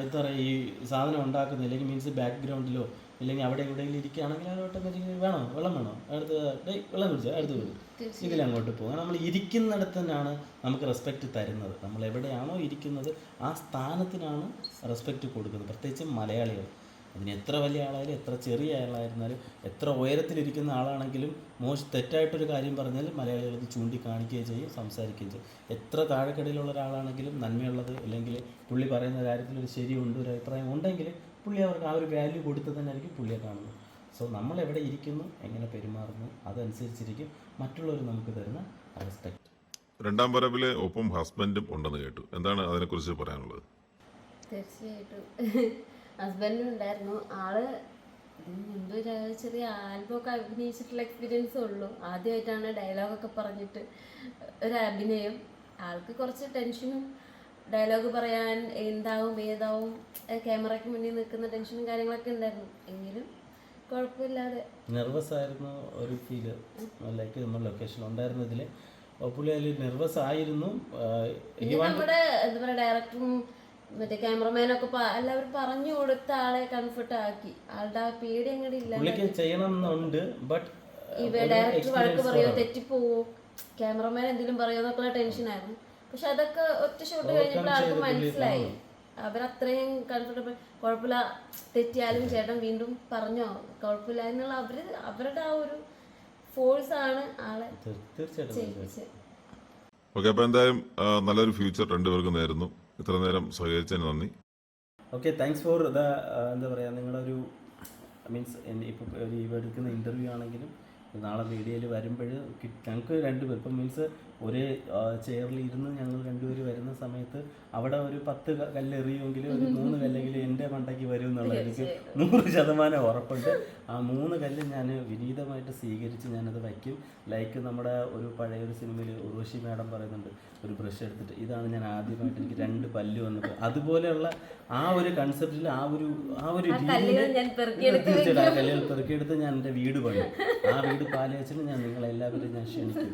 എന്താ പറയുക ഈ സാധനം ഉണ്ടാക്കുന്ന അല്ലെങ്കിൽ മീൻസ് ബാക്ക്ഗ്രൗണ്ടിലോ ഇല്ലെങ്കിൽ അവിടെ എവിടെയെങ്കിലും ഇരിക്കുകയാണെങ്കിൽ അത് ഓട്ടോമാറ്റിക്കലി വേണോ? വെള്ളം വേണോ? അടുത്ത് ഡേയ് വെള്ളം കുടിച്ചോ? അടുത്ത് വരും ഇതിലങ്ങോട്ട് പോകും. നമ്മൾ ഇരിക്കുന്നിടത്ത് തന്നെയാണ് നമുക്ക് റെസ്പെക്റ്റ് തരുന്നത്. നമ്മൾ എവിടെയാണോ ഇരിക്കുന്നത് ആ സ്ഥാനത്തിനാണ് റെസ്പെക്റ്റ് കൊടുക്കുന്നത്. പ്രത്യേകിച്ച് മലയാളികൾ. അതിന് എത്ര വലിയ ആളായാലും എത്ര ചെറിയ ആളായിരുന്നാലും എത്ര ഉയരത്തിലിരിക്കുന്ന ആളാണെങ്കിലും മോശം തെറ്റായിട്ടൊരു കാര്യം പറഞ്ഞാൽ മലയാളികൾ അത് ചൂണ്ടിക്കാണിക്കുകയും ചെയ്യും സംസാരിക്കുകയും ചെയ്യും. എത്ര താഴെക്കടയിലുള്ള ഒരാളാണെങ്കിലും നന്മയുള്ളത് അല്ലെങ്കിൽ പുള്ളി പറയുന്ന കാര്യത്തിൽ ഒരു ശരിയുണ്ട് ഒരു അഭിപ്രായം ഉണ്ടെങ്കിൽ പുള്ളി അവർക്ക് ആ ഒരു വാല്യൂ കൊടുത്ത് തന്നെ ആയിരിക്കും പുള്ളിയെ കാണുന്നത്. സോ നമ്മൾ എവിടെ ഇരിക്കുന്നു എങ്ങനെ പെരുമാറുന്നു അതനുസരിച്ചിരിക്കും. മറ്റുള്ളവർ നമുക്ക് തരുന്ന റെസ്പെക്റ്റ് രണ്ടാം വരവിലെ ഒപ്പം ഹസ്ബൻഡും ഉണ്ടെന്ന് കേട്ടു. എന്താണ് അതിനെക്കുറിച്ച് പറയാനുള്ളത്? തീർച്ചയായിട്ടും. ഹസ്ബൻഡും ഉണ്ടായിരുന്നു. ആൾ ഇതിന് മുൻപ് ഒരു ചെറിയ ആൽബമൊക്കെ അഭിനയിച്ചിട്ടുള്ള എക്സ്പീരിയൻസ് ഉള്ളൂ. ആദ്യമായിട്ടാണ് ഡയലോഗൊക്കെ പറഞ്ഞിട്ട് ഒരു അഭിനയം. ആൾക്ക് കുറച്ച് ടെൻഷനും ഡയലോഗ് പറയാൻ എന്താവും ഏതാവും ക്യാമറയ്ക്ക് മുന്നിൽ നിൽക്കുന്ന ടെൻഷനും കാര്യങ്ങളൊക്കെ ഉണ്ടായിരുന്നു. എങ്കിലും കുഴപ്പമില്ലാതെ. നെർവസ് ആയിരുന്നു ഒരു ഫീൽ ലൈക്ക് നമ്മൾ ലൊക്കേഷൻ ഉണ്ടായിരുന്നതിൽ പുള്ളി അതിൽ നെർവസ് ആയിരുന്നു. നമ്മുടെ എന്താ പറയുക ഡയറക്ടറും മറ്റേ ക്യാമറമാനൊക്കെ എല്ലാവരും പറഞ്ഞു കൊടുത്ത ആളെ കംഫർട്ട് ആക്കി. ആളുടെ ആ പേടി അങ്ങോട്ട് ഇല്ല പുള്ളിക്ക് ചെയ്യണം എന്നുണ്ട് ബട്ട് ഇവ ഡയറക്ടർ വഴക്ക് പറയോ തെറ്റിപ്പോവോ? ക്യാമറമാൻ എന്തെങ്കിലും പറയോ എന്നൊക്കെയുള്ള ടെൻഷനായിരുന്നു പക്ഷെ അതൊക്കെ ഒറ്റ ഷോട്ട് കഴിഞ്ഞപ്പോൾ ആൾക്ക് മനസ്സിലായി. അവരത്രയും കംഫർട്ടബിൾ കുഴപ്പമില്ല. തെറ്റിയാലും ചേട്ടൻ വീണ്ടും പറഞ്ഞോ? കുഴപ്പമില്ല എന്നുള്ള അവർ അവരുടെ ആ ഒരു ഫോഴ്സ് ആണ് ആളെ തീർച്ചയായിട്ടും ഓക്കെ അപ്പോൾ എന്തായാലും നല്ലൊരു ഫ്യൂച്ചർ രണ്ടുപേർക്കും നേരുന്നു. ഇത്ര നേരം സഹകരിച്ചതിന് നന്ദി. ഓക്കെ താങ്ക്സ് ഫോർ ദ എന്താ പറയുക നിങ്ങളൊരു മീൻസ് ഇപ്പോൾ ഒരു എടുക്കുന്ന ഇന്റർവ്യൂ ആണെങ്കിലും നാളെ മീഡിയയിൽ വരുമ്പോൾ ഞങ്ങൾക്ക് രണ്ടുപേർ ഇപ്പം മീൻസ് ഒരേ ചെയറിൽ ഇരുന്ന് ഞങ്ങൾ രണ്ടുപേരും വരുന്ന സമയത്ത് അവിടെ ഒരു പത്ത് കല്ലെറിയുമെങ്കിൽ ഒരു മൂന്ന് കല്ലെങ്കിലും എന്റെ മണ്ടയ്ക്ക് വരും എന്നുള്ളത് എനിക്ക് നൂറ് ശതമാനം ഉറപ്പുണ്ട്. ആ മൂന്ന് കല്ല് ഞാൻ വിനീതമായിട്ട് സ്വീകരിച്ച് ഞാനത് വയ്ക്കും. ലൈക്ക് നമ്മുടെ ഒരു പഴയൊരു സിനിമയിൽ ഉർവശി മാഡം പറയുന്നുണ്ട് ഒരു ബ്രഷ് എടുത്തിട്ട്. ഇതാണ് ഞാൻ ആദ്യമായിട്ട് എനിക്ക് രണ്ട് പല്ല് വന്നത് അതുപോലെയുള്ള ആ ഒരു കൺസെപ്റ്റിൽ ആ ഒരു ആ ഒരു തീർച്ചയായിട്ടും ആ കല്ലുകൾ പെറുക്കിയെടുത്ത് ഞാൻ എന്റെ വീട് പണി ആ വീട് പാലയച്ചിട്ട് ഞാൻ നിങ്ങളെല്ലാവരും ഞാൻ ക്ഷണിക്കും.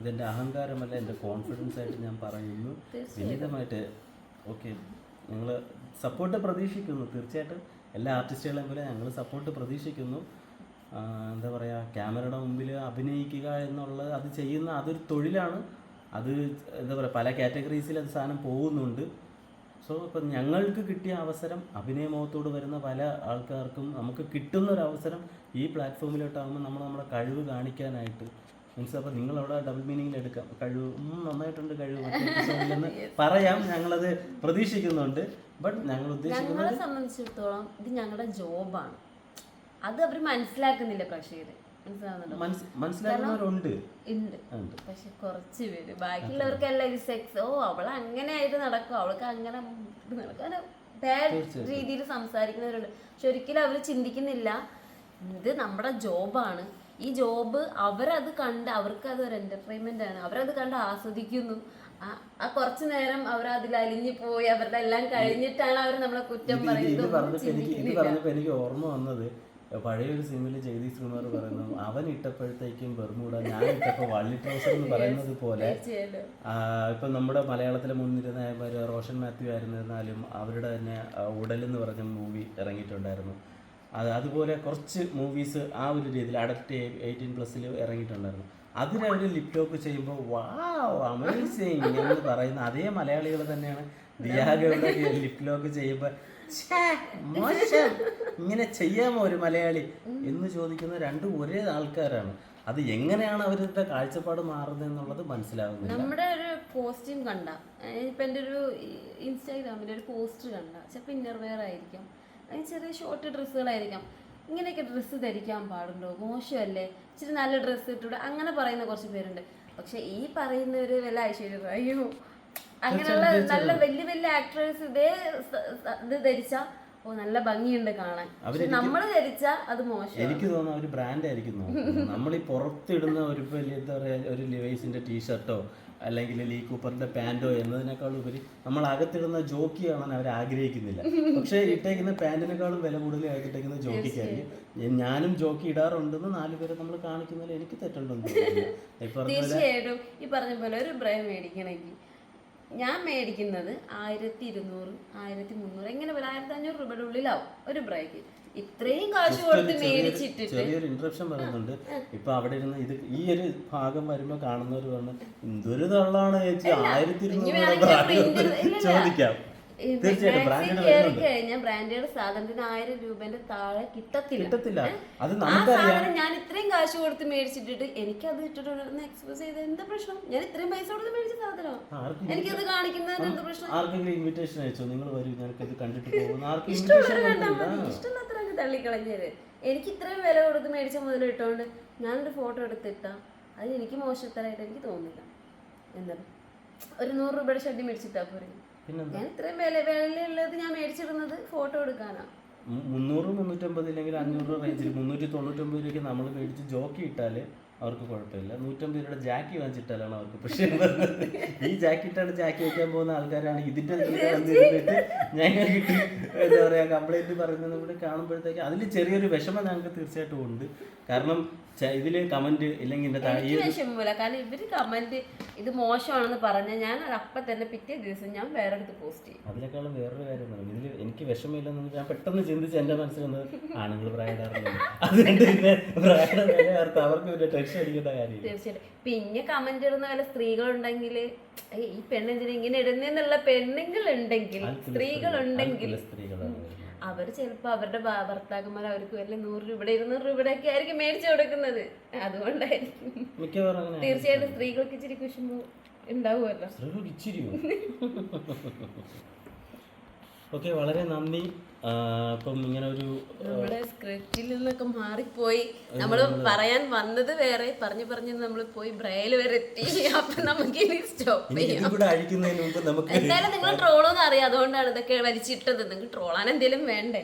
ഇതെന്റെ അഹങ്കാരമല്ല എന്റെ കോൺഫിഡൻസ് ആയിട്ട് ഞാൻ പറയുന്നു. വിനീതമായിട്ട് ഓക്കെ ഞങ്ങൾ സപ്പോർട്ട് പ്രതീക്ഷിക്കുന്നു. തീർച്ചയായിട്ടും എല്ലാ ആർട്ടിസ്റ്റുകളെയും പോലെ ഞങ്ങൾ സപ്പോർട്ട് പ്രതീക്ഷിക്കുന്നു. എന്താ പറയുക ക്യാമറയുടെ മുമ്പിൽ അഭിനയിക്കുക എന്നുള്ളത് അത് ചെയ്യുന്ന അതൊരു തൊഴിലാണ്. അത് എന്താ പറയുക പല കാറ്റഗറീസിൽ അത് സാധനം പോകുന്നുണ്ട്. സോ ഇപ്പം ഞങ്ങൾക്ക് കിട്ടിയ അവസരം അഭിനയമോഹത്തോട് വരുന്ന പല ആൾക്കാർക്കും നമുക്ക് കിട്ടുന്ന ഒരു അവസരം ഈ പ്ലാറ്റ്ഫോമിലോട്ടാകുമ്പോൾ നമ്മൾ നമ്മുടെ കഴിവ് കാണിക്കാനായിട്ട് മീൻസ് നിങ്ങൾ അവിടെ ഡബിൾ മീനിങ്ങിൽ എടുക്കാം. കഴിവ് നന്നായിട്ടുണ്ട് കഴിവ്. എന്ന് പറയാം. ഞങ്ങളത് പ്രതീക്ഷിക്കുന്നുണ്ട്. ബട്ട് ഞങ്ങൾ ഉദ്ദേശിക്കുന്നത് ഞങ്ങളെ സംബന്ധിച്ചിടത്തോളം ഇത് ഞങ്ങളുടെ ജോബാണ് അത് അവർ മനസ്സിലാക്കുന്നില്ല പക്ഷേ മനസ്സിലാവുന്നുണ്ടോ? മനസ് ഉണ്ട്. പക്ഷെ കുറച്ച് പേര്. ബാക്കിയുള്ളവർക്കെല്ലാം ഇത് സെക്സ് ഓ അവൾ അങ്ങനെ ആയിട്ട് നടക്കും. അവൾക്ക് അങ്ങനെ നടക്കും. ബാഡ് രീതിയിൽ സംസാരിക്കുന്നവരുണ്ട്. പക്ഷെ ഒരിക്കലും അവർ ചിന്തിക്കുന്നില്ല. ഇത് നമ്മുടെ ജോബാണ് ഈ ജോബ് അവരത് കണ്ട് അവർക്ക് അത് ഒരു എന്റർടൈൻമെന്റ് ആണ്. അവരത് കണ്ട് ആസ്വദിക്കുന്നു. ആ- കുറച്ചു നേരം അവർ അതിൽ അലിഞ്ഞു പോയി. അവരുടെ എല്ലാം കഴിഞ്ഞിട്ടാണ് അവർ നമ്മളെ കുറ്റം പറയുന്നത്. എനിക്ക് ഓർമ്മ വന്നത് പഴയൊരു സിനിമയിൽ ജഗദീഷ് ശ്രീമാർ പറയുന്നു അവൻ ഇട്ടപ്പോഴത്തേക്കും ബെർമൂട ഞാൻ ഇട്ടപ്പോ വള്ളി ട്രൗസർ എന്ന് പറയുന്നത് പോലെ. ഇപ്പൊ നമ്മുടെ മലയാളത്തിലെ മുൻനിരുന്ന ഒരു റോഷൻ മാത്യു ആയിരുന്നിരുന്നാലും അവരുടെ തന്നെ ഉടലെന്ന് പറഞ്ഞ മൂവി ഇറങ്ങിയിട്ടുണ്ടായിരുന്നു. അത് അതുപോലെ കുറച്ച് മൂവീസ് ആ ഒരു രീതിയിൽ അഡൽട്ട് എയ്റ്റീൻ പ്ലസ്സിൽ ഇറങ്ങിയിട്ടുണ്ടായിരുന്നു. അതിനവർ ലിപ് ലോക്ക് ചെയ്യുമ്പോൾ വാവ് അമേസിങ് എന്ന് പറയുന്ന അതേ മലയാളികൾ തന്നെയാണ് ദിയാഗയുടെ ലിപ് ലോക്ക് ചെയ്യുമ്പോൾ "ഛേ, മോശം ഇങ്ങനെ ചെയ്യാമോ ഒരു മലയാളി? എന്ന് ചോദിക്കുന്ന രണ്ടും ഒരേ ആൾക്കാരാണ്. അത് എങ്ങനെയാണ് അവരുടെ കാഴ്ചപ്പാട് മാറുന്നത് എന്നുള്ളത് മനസ്സിലാവുന്നത് നമ്മുടെ ഒരു കോസ്റ്റ്യൂം കണ്ട. ഇപ്പൊ എന്റെ ഒരു ഇൻസ്റ്റാഗ്രാമിൽ ഒരു പോസ്റ്റ് കണ്ട. ചിലപ്പോൾ ഇന്നർവെയർ ആയിരിക്കും. ചെറിയ ഷോർട്ട് ഡ്രസ്സുകളായിരിക്കാം. ഇങ്ങനെയൊക്കെ ഡ്രസ്സ് ധരിക്കാൻ പാടുണ്ടോ? മോശമല്ലേ? ഇച്ചിരി നല്ല ഡ്രസ്സ് ഇട്ടൂടെ? അങ്ങനെ പറയുന്ന കുറച്ച് പേരുണ്ട്. പക്ഷെ ഈ പറയുന്ന ഒരു വില ഐശ്വര്യ അയ്യോ. അങ്ങനെയുള്ള നല്ല വലിയ വലിയ ആക്ട്രസ് ഇതേ ഇത് ധരിച്ചാ ഓ നല്ല ഭംഗിയുണ്ട് കാണാൻ. നമ്മൾ ധരിച്ചാ അത് മോശം എനിക്ക് തോന്നുന്നു ഒരു ബ്രാൻഡ് ആയിരിക്കും നമ്മൾ ഈ പുറത്തിടുന്ന ഒരു വലിയ എന്താ പറയാ ഒരു ലിവൈസിന്റെ ടീഷർട്ടോ അല്ലെങ്കിൽ ലീ കൂപ്പറിന്റെ പാന്റോ എന്നതിനേക്കാൾ ഉപരി നമ്മൾ അകത്തിടുന്ന ജോക്കി കാണാൻ അവർ ആഗ്രഹിക്കുന്നില്ല. പക്ഷേ ഇട്ടേക്കുന്ന പാന്റിനേക്കാളും വില കൂടുതൽ അകത്തിട്ടേക്കുന്ന ജോക്കിക്കായിരിക്കും ഞാനും ജോക്കി ഇടാറുണ്ടെന്ന് നാലുപേരെ നമ്മൾ കാണിക്കുന്നതിൽ എനിക്ക് തെറ്റുണ്ടെന്ന് ഈ തീർച്ചയായിട്ടും ഈ പറഞ്ഞ പോലെ ഒരു മേടിക്കണമെങ്കിൽ ഞാൻ മേടിക്കുന്നത് ആയിരത്തി ഇരുന്നൂറ് ആയിരത്തി മുന്നൂറ് എങ്ങനെ ഒരു ആയിരത്തി അഞ്ഞൂറ് രൂപയുടെ ഉള്ളിലാവും ഒരു ബ്രേക്ക്. ഇത്രയും കാശ് കൊടുത്ത് മേടിച്ചിട്ടിട്ട്. ചെറിയൊരു ഇൻട്രപ്ഷൻ പറയുന്നുണ്ട് ഇപ്പൊ അവിടെ ഇരുന്ന് ഇത് ഈ ഒരു ഭാഗം വരുമ്പോ കാണുന്നവർ പറഞ്ഞു എന്തൊരു തള്ളാണ് ചേച്ചി ആയിരത്തി ഇരുന്നൂറ് ചോദിക്കാം. ഞാൻ കഴിഞ്ഞാൽ ബ്രാൻഡഡ് സാധനത്തിന് ആയിരം രൂപന്റെ താഴെ കിട്ടത്തില്ല. കിട്ടത്തില്ല. അത് സാധനം ഞാൻ ഇത്രയും കാശ് കൊടുത്ത് മേടിച്ചിട്ടിട്ട് എനിക്ക് അത് ഇട്ടിട്ട് എക്സ്പ്രസ് എക്സ്പോസ് ചെയ്ത് എന്താ പ്രശ്നം? ഞാൻ ഇത്രയും പൈസ കൊടുത്ത് മേടിച്ച സാധനം ആർക്കും എനിക്കത് കാണിക്കുന്നതിന് എന്ത് പ്രശ്നം? ആർക്കെങ്കിലും ഇൻവിറ്റേഷൻ അയച്ചോ? നിങ്ങൾ വരും ഞാൻ ഇത് കണ്ടിട്ട് പോകുന്ന ആർക്കും ഇഷ്ടമുള്ളവർ തള്ളിക്കളഞ്ഞത്. എനിക്ക് ഇത്രയും വില കൊടുത്ത് മേടിച്ച മുതൽ ഇട്ടോണ്ട് ഞാനൊരു ഫോട്ടോ എടുത്തിട്ടാ. അത് എനിക്ക് മോശത്തരായിട്ട് എനിക്ക് തോന്നില്ല. എന്താ? ഒരു നൂറ് രൂപയുടെ ഷെഡി മേടിച്ചിട്ടാ പോരെ. ഞാൻ ഇത്രയും വില വിലയുള്ളത് ഞാൻ മേടിച്ചിടുന്നത് ഫോട്ടോ എടുക്കാനാ. മുന്നൂറ് മുന്നൂറ്റമ്പത് ഇല്ലെങ്കിൽ അഞ്ഞൂറ് റേഞ്ചിൽ മുന്നൂറ്റി തൊണ്ണൂറ്റൊമ്പത് രൂപയ്ക്ക് നമ്മൾ മേടിച്ച് ജോക്കി ഇട്ടാൽ അവർക്ക് കുഴപ്പമില്ല. നൂറ്റമ്പത് രൂപയുടെ ജാക്കി വാങ്ങിച്ചിട്ടാലാണ് അവർക്ക് പക്ഷേ ഈ ജാക്കിട്ടാണ് ജാക്കി വെക്കാൻ പോകുന്ന ആൾക്കാരാണ് ഇതിന്റെ വന്നിരുന്നിട്ട് ഞങ്ങൾക്ക് എന്താ പറയാ കംപ്ലൈന്റ് പറയുന്നത് കൂടി കാണുമ്പോഴത്തേക്ക് അതിൽ ചെറിയൊരു വിഷമം ഞങ്ങൾക്ക് തീർച്ചയായിട്ടും ഉണ്ട്. കാരണം ഇതിൽ കമന്റ് ഇല്ലെങ്കിൽ താഴെ എനിക്ക് വിഷമമില്ല. കാരണം ഇവർ കമന്റ് ഇത് മോശമാണെന്ന് പറഞ്ഞാൽ ഞാൻ അത് അപ്പം തന്നെ പിറ്റേ ദിവസം ഞാൻ വേറെ അടുത്ത് പോസ്റ്റ് ചെയ്യും. അതിനേക്കാളും വേറൊരു കാര്യം ഇതിൽ എനിക്ക് വിഷമമില്ലെന്ന് ഞാൻ പെട്ടെന്ന് ചിന്തിച്ച് എന്റെ മനസ്സിൽ വന്നത് ആണുങ്ങൾ അതുകൊണ്ട് പിന്നെ അവർക്ക് പിന്നെ ടെൻഷൻ അടിക്കേണ്ട തീർച്ചയായിട്ടും. പിന്നെ കമന്റ് ഇടുന്ന വല്ല സ്ത്രീകളുണ്ടെങ്കിൽ ഈ പെണ്ണെന്തിനാ ഇങ്ങനെ ഇടുന്നെന്നുള്ള പെണ്ണുങ്ങൾ ഉണ്ടെങ്കിൽ സ്ത്രീകൾ ഉണ്ടെങ്കിൽ ആൾക്കുള്ള സ്ത്രീകളാണ്. അവർ ചിലപ്പോൾ അവരുടെ ഭർത്താക്കന്മാർ അവർക്ക് വല്ല നൂറ് രൂപയുടെ ഇരുന്നൂറ് രൂപയുടെ ഒക്കെ ആയിരിക്കും മേടിച്ചു കൊടുക്കുന്നത്. അതുകൊണ്ടായിരിക്കും. തീർച്ചയായിട്ടും സ്ത്രീകൾക്ക് ഇച്ചിരി കുശുമ്പ് ഉണ്ടാവുമല്ലോ. ഓക്കെ വളരെ നന്ദി. ഇപ്പം ഇങ്ങനെ ഒരു നമ്മുടെ സ്ക്രിപ്റ്റിൽ നിന്നൊക്കെ മാറിപ്പോയി. നമ്മൾ പറയാൻ വന്നത് വേറെ പറഞ്ഞു പറഞ്ഞു നമ്മൾ പോയി ബ്രയൽ വരെ എത്തി. അപ്പൊ നമുക്ക് ഇനി സ്റ്റോപ്പ് ചെയ്യാം. എന്തായാലും നിങ്ങൾ ട്രോളൊന്നും അറിയാം. അതുകൊണ്ടാണ് ഇതൊക്കെ വലിച്ചിട്ടത്. നിങ്ങൾക്ക് ട്രോളാൻ എന്തെങ്കിലും വേണ്ടേ?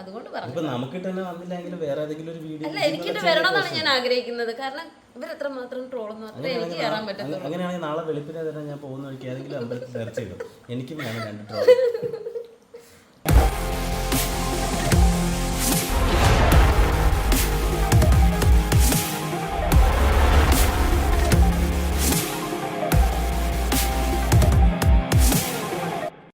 അതുകൊണ്ട് പറഞ്ഞു നമുക്ക് തന്നെ വന്നില്ലെങ്കിലും വേറെ ഏതെങ്കിലും ഒരു വീഡിയോ അല്ല എനിക്കിട്ട് വരണമെന്നാണ് ഞാൻ ആഗ്രഹിക്കുന്നത്. കാരണം ഇവരെത്ര മാത്രം ട്രോളെന്ന് പറഞ്ഞാൽ എനിക്ക് കയറാൻ പറ്റും അങ്ങനെയാണെങ്കിൽ നാളെ വെളുപ്പിനെ തന്നെ ഞാൻ പോകുന്ന വഴിക്ക് ഏതെങ്കിലും അമ്പലത്തിൽ നേർച്ച ഇടും. എനിക്കും വേണം രണ്ട് ട്രോൾ